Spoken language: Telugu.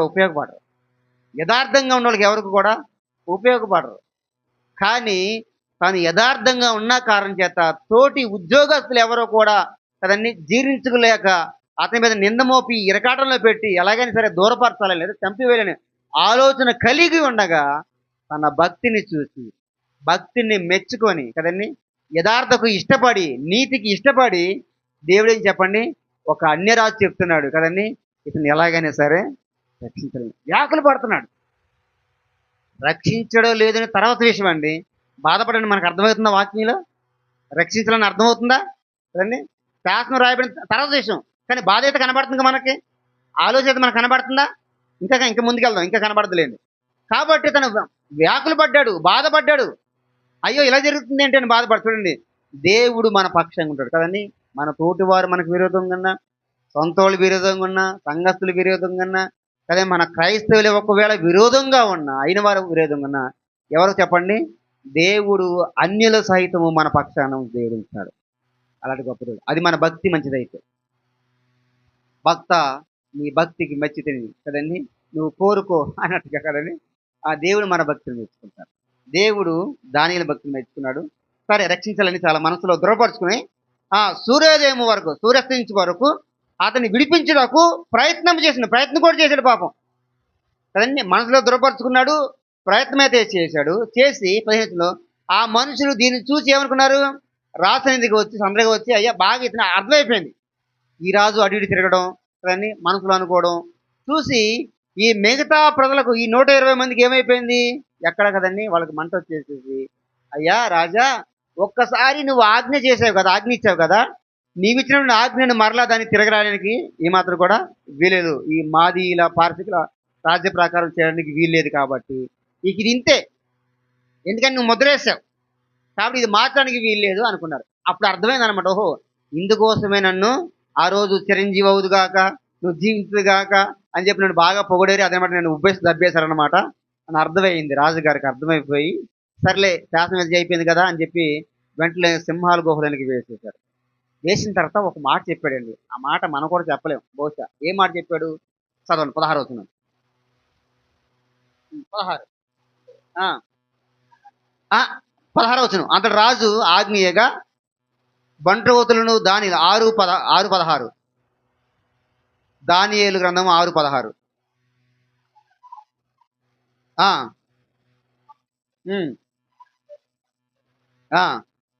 ఉపయోగపడరు. యథార్థంగా ఉన్న వాళ్ళకి ఎవరికి కూడా ఉపయోగపడరు. కానీ తాను యథార్థంగా ఉన్న కారణం చేత తోటి ఉద్యోగస్తులు ఎవరో కూడా తనన్ని జీర్ణించుకోలేక అతని మీద నిందమోపి ఇరకాటంలో పెట్టి ఎలాగైనా సరే దూరపరచాలని లేదా చంపివేయాలని ఆలోచన కలిగి ఉండగా తన భక్తిని చూసి భక్తిని మెచ్చుకొని కదండి యథార్థకు ఇష్టపడి నీతికి ఇష్టపడి దేవుడు ఏం చెప్పండి? ఒక అన్యరాజు చెప్తున్నాడు కదండి ఇతను ఎలాగైనా సరే రక్షించలేదు వ్యాకులు పడుతున్నాడు. రక్షించడం లేదని తర్వాత విషయం అండి. బాధపడండి మనకు అర్థమవుతుందా వాక్యంలో? రక్షించాలని అర్థమవుతుందా? కదండి శాసనం రాయబడిన తర్వాత విషయం. కానీ బాధ అయితే కనబడుతుంది మనకి? ఆలోచన అయితే మనకు కనబడుతుందా? ఇంకా ఇంకా ముందుకెళ్దాం ఇంకా కనబడదులేండి కాబట్టి తను వ్యాకులు పడ్డాడు బాధపడ్డాడు. అయ్యో ఇలా జరుగుతుంది ఏంటి అని బాధపడు చూడండి. దేవుడు మన పక్షంగా ఉంటాడు కదండి. మన తోటి వారు మనకు విరోధంగా ఉన్నా సొంత వాళ్ళు విరోధంగా ఉన్నా సంఘస్థులు విరోధంగా ఉన్నా కానీ మన క్రైస్తవులు ఒకవేళ విరోధంగా ఉన్నా అయిన వారు విరోధంగా ఉన్నా ఎవరు చెప్పండి? దేవుడు అన్యుల సహితము మన పక్షాన దేవుడు ఉంటాడు అలాంటి గొప్ప దేవుడు. అది మన భక్తి మంచిదైతే. భక్త నీ భక్తికి మెచ్చితే కదండి? నువ్వు కోరుకో అన్నట్టుగా కదండి? ఆ దేవుడు మన భక్తిని మెచ్చుకుంటాడు. దేవుడు దానిల భక్తిని మెచ్చుకున్నాడు. సరే రక్షించాలని చాలా మనసులో దృఢపరుచుకుని ఆ సూర్యోదయం వరకు సూర్యాస్తించే వరకు అతన్ని విడిపించుటకు ప్రయత్నం చేసిన ప్రయత్నం కూడా చేశాడు పాపం. కదండి మనసులో దృఢపరుచుకున్నాడు ప్రయత్నం అయితే చేశాడు. చేసి పదిహేనులో ఆ మనుషులు దీన్ని చూసి ఏమనుకున్నారు? రాసనిధికి వచ్చి సందడిగా వచ్చి అయ్యా బాగా ఇతను అర్థమైపోయింది. ఈ రాజు అటు ఇటు తిరగడం కదండి మనసులో అనుకోవడం చూసి ఈ మిగతా ప్రజలకు ఈ నూట ఇరవై మందికి ఏమైపోయింది? ఎక్కడ కదండి? వాళ్ళకి మంట వచ్చేసేసి అయ్యా రాజా ఒక్కసారి నువ్వు ఆజ్ఞ చేసావు కదా ఆజ్ఞ ఇచ్చావు కదా నీవిచ్చిన ఆజ్ఞను మరలా దాన్ని తిరగరాయడానికి ఏమాత్రం కూడా వీలేదు. ఈ మాదీల పార్శికుల రాజ్య ప్రకారం చేయడానికి వీల్లేదు కాబట్టి. ఇక ఇది ఇంతే. ఎందుకని నువ్వు ముద్రేసావు కాబట్టి ఇది మార్చడానికి వీల్లేదు అనుకున్నారు. అప్పుడు అర్థమైంది అనమాట ఓహో ఇందుకోసమే నన్ను ఆ రోజు చిరంజీవి అవుదుగాక నువ్వు జీవించుగాక అని చెప్పి నన్ను బాగా పొగడేరి. అదనమాట నేను ఉబ్బేసి దబ్బేశారనమాట అని అర్థమైంది. రాజుగారికి అర్థమైపోయి సర్లే శాసనం అయిపోయింది కదా అని చెప్పి వెంటనే సింహాల గుహలోనికి వేసేశారు. వేసిన తర్వాత ఒక మాట చెప్పాడండి. ఆ మాట మనం కూడా చెప్పలేం. బహుశా ఏ మాట చెప్పాడు? చదవండి. పదహారు అవుతున్నాం పదహారు. పదహారు వచ్చిన అంతటి రాజు ఆగ్నేయగా బంట్రవతులను దాని ఆరు పద ఆరు పదహారు. దానియేలు గ్రంథం ఆరు పదహారు. ఆ.